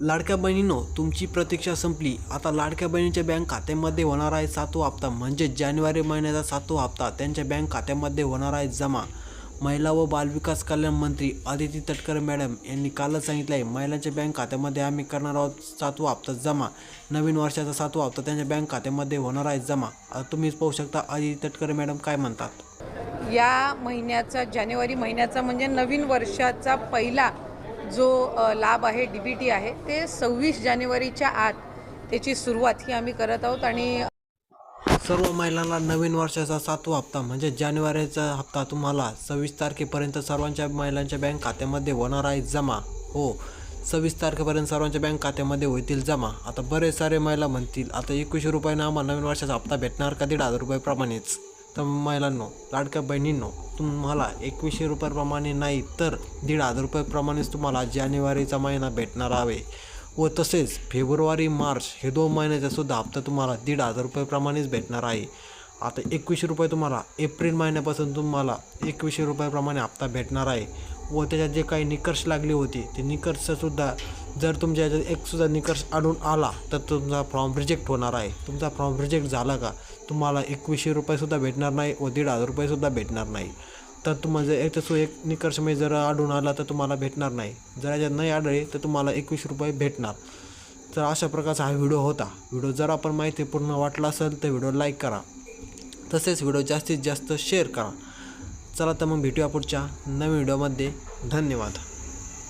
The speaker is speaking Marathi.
लाडक्या बहिणीनो तुमची प्रतीक्षा संपली. आता लाडक्या बहिणीच्या बँक खात्यामध्ये होणार आहे सातवा हप्ता. म्हणजे जानेवारी महिन्याचा सातवा हप्ता. त्यांच्या बँक खात्यामध्ये होणार आहे जमा. महिला व बालविकास कल्याण मंत्री आदिती तटकर मॅडम यांनी कालच सांगितलं आहे महिलांच्या बँक खात्यामध्ये आम्ही करणार आहोत सातवा हप्ता जमा. नवीन वर्षाचा सातवा हप्ता त्यांच्या बँक खात्यामध्ये होणार आहे जमा. आता तुम्हीच पाहू शकता आदिती तटकर मॅडम काय म्हणतात. या महिन्याचा जानेवारी महिन्याचा म्हणजे नवीन वर्षाचा पहिला जो लाभ आहे डी बी टी आहे ते सव्वीस जानेवारीच्या आत त्याची सुरुवात ही आम्ही करत आहोत आणि सर्व महिलांना नवीन वर्षाचा सातवा हप्ता म्हणजे जानेवारीचा हप्ता तुम्हाला सव्वीस तारखेपर्यंत सर्वांच्या महिलांच्या बँक खात्यामध्ये होणार आहे जमा. हो सव्वीस तारखेपर्यंत सर्वांच्या बँक खात्यामध्ये होतील जमा. आता बरेच सारे महिला म्हणतील आता एकवीसशे रुपयानं आम्हाला नवीन वर्षाचा हप्ता भेटणार का? दीड हजार रुपयाप्रमाणेच. तर महिलांनो लाडक्या बहिणींनो तुम्हाला एकवीसशे रुपयाप्रमाणे नाही तर दीड हजार रुपयाप्रमाणेच तुम्हाला जानेवारीचा महिना भेटणार हवे व तसेच फेब्रुवारी मार्च हे दोन महिन्याचा सुद्धा हप्ता तुम्हाला दीड हजार रुपयाप्रमाणेच भेटणार आहे. आता एकवीसशे रुपये तुम्हाला एप्रिल महिन्यापासून तुम्हाला एकवीसशे रुपयाप्रमाणे हप्ता भेटणार आहे. व त्याच्यात जे काही निकर्ष लागले होते ते निकर्षसुद्धा जर तुमच्या याच्यात एकसुद्धा निकष आणून आला तर तुमचा फॉर्म रिजेक्ट होणार आहे. तुमचा फॉर्म रिजेक्ट झाला का तुम्हाला एकवीसशे रुपयेसुद्धा भेटणार नाही व दीड हजार रुपयेसुद्धा भेटणार नाही. तर तुम्हाला जर याच्यात एक निकषमध्ये म्हणजे जर आढळून आला तर तुम्हाला भेटणार नाही. जर याच्यात नाही आढळले तर तुम्हाला एकवीस रुपये भेटणार. तर अशा प्रकारचा हा व्हिडिओ होता. व्हिडिओ जर आपण माहिती पूर्ण वाटला असेल तर व्हिडिओ लाईक करा. तसेच व्हिडिओ जास्तीत जास्त शेअर करा. चला तर मग भेटूया पुढच्या नवीन व्हिडिओमध्ये. धन्यवाद.